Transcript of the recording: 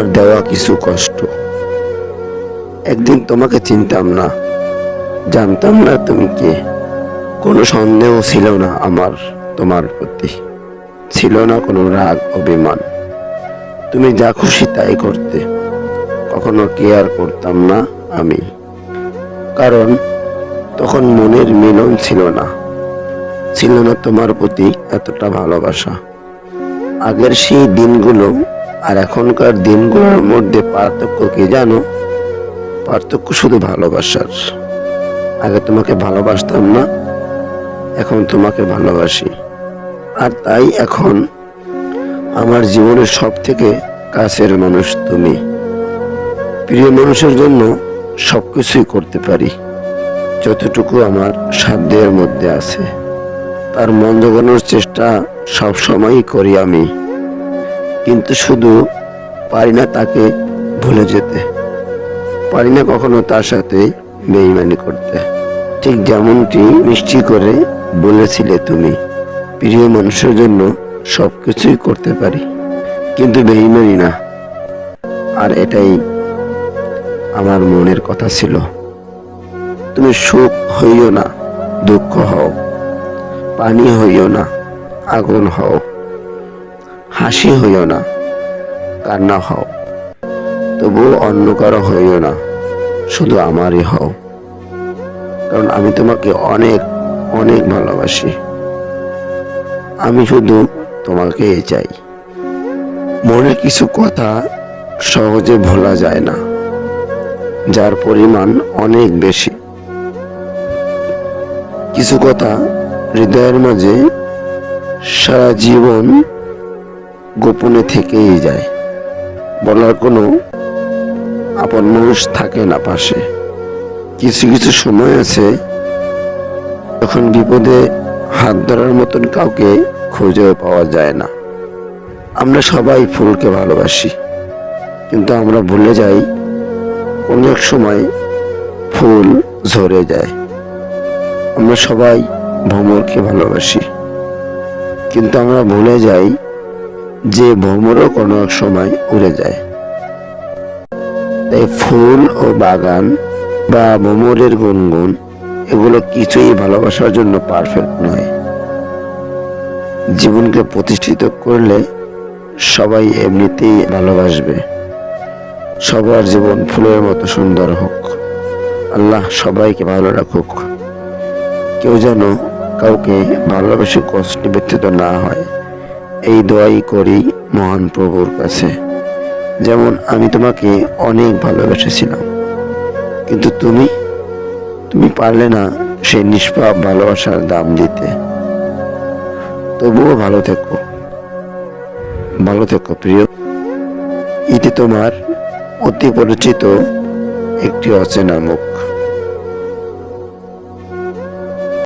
তোমার দেওয়া কিছু কষ্ট। একদিন তোমাকে চিনতাম না। জানতাম না তুমি কে। কোনো সন্দেহ ছিল না আমার, তোমার প্রতি। ছিল না কোনো রাগ, অভিমান। তুমি যা খুশি তাই করতে। কখনো কেয়ার করতাম না আমি। কারণ তখন মনের মিলন ছিল না। ছিল না তোমার প্রতি এতটা ভালোবাসা। আগের সেই দিনগুলো আর এখনকার দিনগুলোর মধ্যে পার্থক্য কি জানো? পার্থক্য শুধু ভালোবাসার। আগে তোমাকে ভালোবাসতাম না, এখন তোমাকে ভালোবাসি। আর তাই এখন আমার জীবনের সব থেকে কাছের মানুষ তুমি। প্রিয় মানুষের জন্য সব কিছুই করতে পারি। যতটুকু আমার সাধ্যের মধ্যে আছে। তার মন জোগানোর চেষ্টা সব সময়ই করি আমি। কিন্তু শুধু পারি না তাকে ভুলে যেতে। পারি না কখনো তার সাথে বেইমানি করতে। ঠিক যেমনটি মিষ্টি করে বলেছিলে তুমি, প্রিয় মানুষের জন্য সব কিছুই করতে পারি, কিন্তু বেইমানি না। আর এটাই আমার মনের কথা ছিল। তুমি সুখ হইও না, দুঃখ হও, পানি হইও না, আগুন হও। হাসি হইও না, কান্না হও। তবু অন্য কারও হইও না, শুধু আমারই হও। কারণ আমি তোমাকে অনেক অনেক ভালোবাসি। আমি শুধু তোমাকে চাই। মনের কিছু কথা সহজে ভোলা যায় না, যার পরিমাণ অনেক বেশি। কিছু কথা হৃদয়ের মাঝে সারা জীবন গোপনে থেকেই যায়। বলার কোনো আপন মানুষ থাকে না পাশে। কিছু কিছু সময় আছে, যখন বিপদে হাত ধরার মতন কাউকে খুঁজেও পাওয়া যায় না। আমরা সবাই ফুলকে ভালোবাসি, কিন্তু আমরা ভুলে যাই অনেক সময় ফুল ঝরে যায়। আমরা সবাই ভ্রমরকে ভালোবাসি, কিন্তু আমরা ভুলে যাই যে ভ্রমরও কোনো এক সময় উড়ে যায়। তাই ফুল ও বাগান বা ভ্রমরের গুনগুন, এগুলো কিছুই ভালোবাসার জন্য পারফেক্ট নয়। জীবনকে প্রতিষ্ঠিত করলে সবাই এমনিতেই ভালোবাসবে। সবার জীবন ফুলের মতো সুন্দর হোক। আল্লাহ সবাইকে ভালো রাখুক। কেউ যেন কাউকে ভালোবেসে কষ্ট ব্যতীত না হয়। এই দোয়াই করি মহান প্রভুর কাছে। যেমন আমি তোমাকে অনেক ভালোবেসেছিলাম, কিন্তু তুমি তুমি পারলে না সেই নিষ্পাপ ভালোবাসার দাম দিতে। তবুও ভালো থেকো ভালো থেকো প্রিয়। এটি তোমার অতি পরিচিত একটি অচেনা মুখ।